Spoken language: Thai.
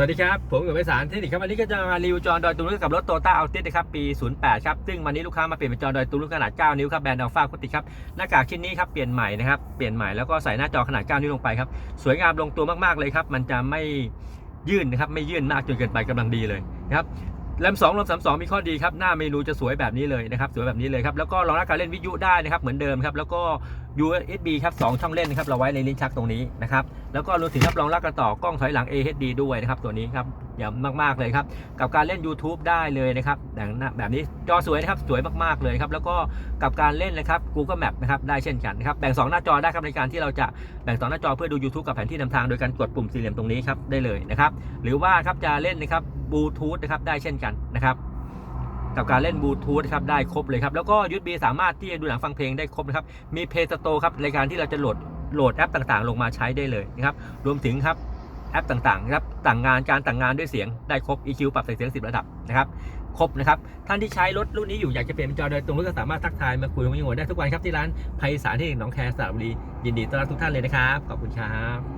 สวัสดีครับ ผมกับไพศาลเทคนิคครับวันนี้ก็จะมารีวิวจอดอยตูรุกับรถโตต้าอัลติสนะครับปี 08 ครับ ซึ่งวันนี้ลูกค้ามาเปลี่ยนเป็นจอดอยตูรุขนาด 9 นิ้วครับแบรนด์อัลฟาคุติครับหน้ากากชิ้นนี้ครับเปลี่ยนใหม่นะครับเปลี่ยนใหม่แล้วก็ใส่หน้าจอขนาด 9 นิ้วลงไปครับสวยงามลงตัวมากๆเลยครับมันจะไม่ยื่นนะครับไม่ยื่นมากจนเกินไปกำลังดีเลยนะครับ แรม2รวม32 มีข้อดีครับ หน้าเมนูจะสวยแบบนี้เลยนะครับสวยแบบนี้เลยครับ แล้วก็รองรับการเล่นวิทยุได้นะครับ เหมือนเดิมครับ แล้วก็ USB ครับสองช่องเล่นนะครับ เราไว้ในลิ้นชักตรงนี้นะครับ แล้วก็รวมถึงรับรองรับกระต่อกล้องถอยหลัง AHD ด้วยนะครับตัวนี้ครับ เยี่ยมาก ๆ เลยครับ กับการเล่น YouTube ได้เลยนะครับแบบหน้าแบบนี้จอสวยนะครับสวยมากๆเลยครับแล้วก็กับการเล่นนะครับ Google Map นะครับได้เช่นกันนะครับแบ่ง 2 หน้าจอได้ครับในการที่เราจะแบ่งสองหน้าจอเพื่อดู YouTube กับแผนที่นำทางโดยการกดปุ่มสี่เหลี่ยมตรงนี้ครับได้เลยนะครับหรือว่าครับจะเล่นนะครับบลูทูธนะครับได้เช่นกันนะครับกับการเล่นบลูทูธครับได้ครบเลยครับแล้วก็ยู b สามารถที่จะดูหนังฟังเพลงได้ครบนะครับมี Play Store ครับในการที่เราจะโหลดโหลดแอปต่างๆ ลงมาใช้ได้เลยนะครับรวมถึงครับ แอปต่างๆนะครับต่างงานการต่างงานด้วยเสียงได้ครบ EQ ปรับใส่เสียง 10 ระดับนะครับครบนะครับท่านที่ใช้รถรุ่นนี้อยู่อยากจะเปลี่ยนเป็นจอโดยตรงก็สามารถทักทายมาคุยกับมีหัวได้ทุกวันครับที่ร้านไพศาลที่หนองแคสระบุรียินดีต้อนรับทุกท่านเลยนะครับขอบคุณครับ